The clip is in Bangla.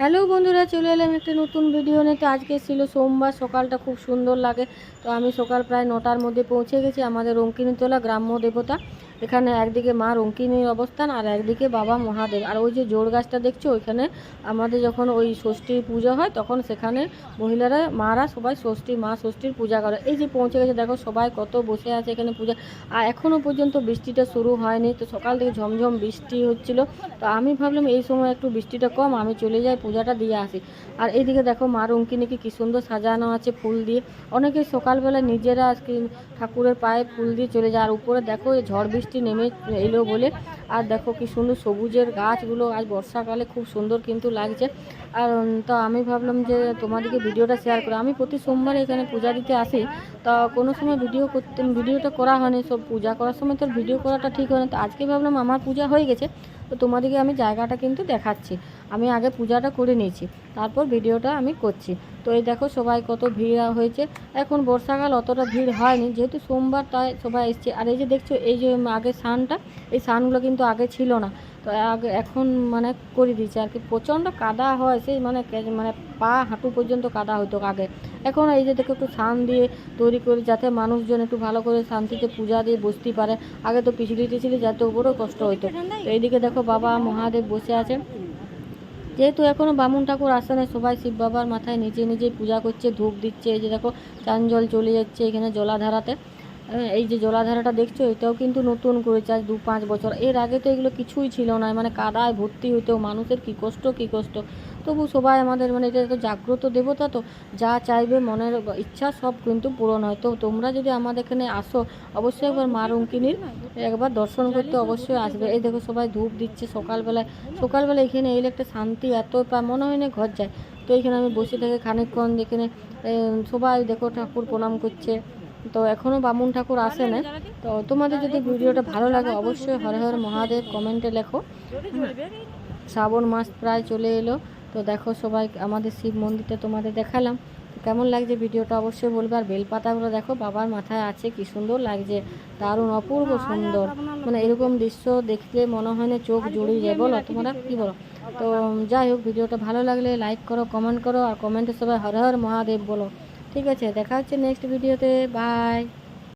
হ্যালো বন্ধুরা, চলে এলাম একটা নতুন ভিডিও নিয়ে। তো আজকে ছিল সোমবার, সকালটা খুব সুন্দর লাগে। তো আমি সকাল প্রায় নটার মধ্যে পৌঁছে গেছি, আমাদের অঙ্কিনীতলা গ্রাম্য দেবতা। এখানে একদিকে মা রঙ্কিনীর অবস্থান আর একদিকে বাবা মহাদেব। আর ওই যে জোড় গাছটা দেখছ, ওইখানে আমাদের যখন ওই ষষ্ঠীর পুজো হয়, তখন সেখানে মহিলারা, মারা সবাই ষষ্ঠী, মা ষষ্ঠীর পূজা করে। এই যে পৌঁছে গেছে, দেখো সবাই কত বসে আছে এখানে পূজা। আর এখনও পর্যন্ত বৃষ্টিটা শুরু হয়নি, তো সকাল থেকে ঝমঝম বৃষ্টি হচ্ছিল। তো আমি ভাবলাম এই সময় একটু বৃষ্টিটা কম, আমি চলে যাই, পূজাটা দিয়ে আসি। আর এইদিকে দেখো মা রঙ্কিনীকে কি সুন্দর সাজানো আছে ফুল দিয়ে। অনেকে সকালবেলা নিজেরা আজকে ঠাকুরের পায়ে ফুল দিয়ে চলে যায়। আর উপরে দেখো এই ঝড় বৃষ্টি নেমে এলো বলে। আর দেখো কি সুন্দর সবুজের গাছগুলো আজ বর্ষাকালে খুব সুন্দর কিন্তু লাগছে। আর তো আমি ভাবলাম যে তোমাদেরকে ভিডিওটা শেয়ার করো আমি প্রতি সোমবার এখানে পূজা দিতে আসি। তা কোনো সময় ভিডিও করতে ভিডিওটা করা হয়নি। সব পূজা করার সময় তো ভিডিও করাটা ঠিক হয় না। তো আজকে ভাবলাম আমার পূজা হয়ে গেছে। তো তোমাদেরকে আমি জায়গাটা কিন্তু দেখাচ্ছি। আমি আগে পূজাটা করে নিয়েছি, তারপর ভিডিওটা আমি করছি। তো এই দেখো সবাই কত ভিড় হয়েছে। এখন বর্ষাকাল অতটা ভিড় হয়নি, যেহেতু সোমবার তাই সবাই এসছে। আর এই যে দেখছ, এই যে আগে সানটা এই সানগুলো কিন্তু আগে ছিল না। আগে, এখন মানে করে দিয়েছে আর কি। প্রচণ্ড কাদা হয়, সেই মানে মানে পা, হাঁটু পর্যন্ত কাদা হতো আগে। এখন এই যে দেখো একটু সান দিয়ে তৈরি করে, যাতে মানুষজন একটু ভালো করে শান্তিতে পূজা দিয়ে বসতে পারে। আগে তো পিছলি টিছলি যাতে বড় কষ্ট হতো তো এইদিকে দেখো বাবা মহাদেব বসে আছে। যেহেতু এখনও বামুন ঠাকুর আসে না সবাই শিব বাবার মাথায় নিজে নিজেই পূজা করছে, ধূপ দিচ্ছে। এই যে দেখো চান জল চলে যাচ্ছে এখানে জলাধারাতে। এই যে জলাধারাটা দেখছ, এটাও কিন্তু নতুন করেছে আজ দু পাঁচ বছর। এর আগে তো এগুলো কিছুই ছিল না মানে কাদায় ভর্তি হইতো মানুষের কি কষ্ট কি কষ্ট। তবু সবাই আমাদের মানে এটা তো জাগ্রত দেবতা তো, যা চাইবে মনের ইচ্ছা সব কিন্তু পূরণ হয়। তো তোমরা যদি আমাদের এখানে আসো, অবশ্যই একবার মা রঙ্কিনীর একবার দর্শন করতে অবশ্যই আসবে। এই দেখো সবাই ধূপ দিচ্ছে সকালবেলায়। সকালবেলা এখানে এলে একটা শান্তি, এত মনে হয় না ঘর যায়। তো এখানে আমি বসে থেকে খানিকক্ষণ যেখানে সবাই দেখো ঠাকুর প্রণাম করছে। তো এখনও বামুন ঠাকুর আসে না তো তোমাদের যদি ভিডিওটা ভালো লাগে অবশ্যই হর হর মহাদেব কমেন্টে লেখো। শ্রাবণ মাস প্রায় চলে এলো। তো দেখো সবাই আমাদের শিব মন্দিরটা তোমাদের দেখালাম। কেমন লাগছে ভিডিওটা অবশ্যই বলবে। আর বেলপাতাগুলো দেখো বাবার মাথায় আছে কি সুন্দর লাগছে। দারুণ অপূর্ব সুন্দর। মানে এরকম দৃশ্য দেখলে মনে হয় না চোখ জুড়িয়ে যায়। বলো তোমরা কি বলো? তো যাই হোক ভিডিওটা ভালো লাগলে লাইক করো কমেন্ট করো আর কমেন্টে সবাই হর হর মহাদেব বলো। ঠিক আছে দেখা হচ্ছে নেক্সট ভিডিওতে বাই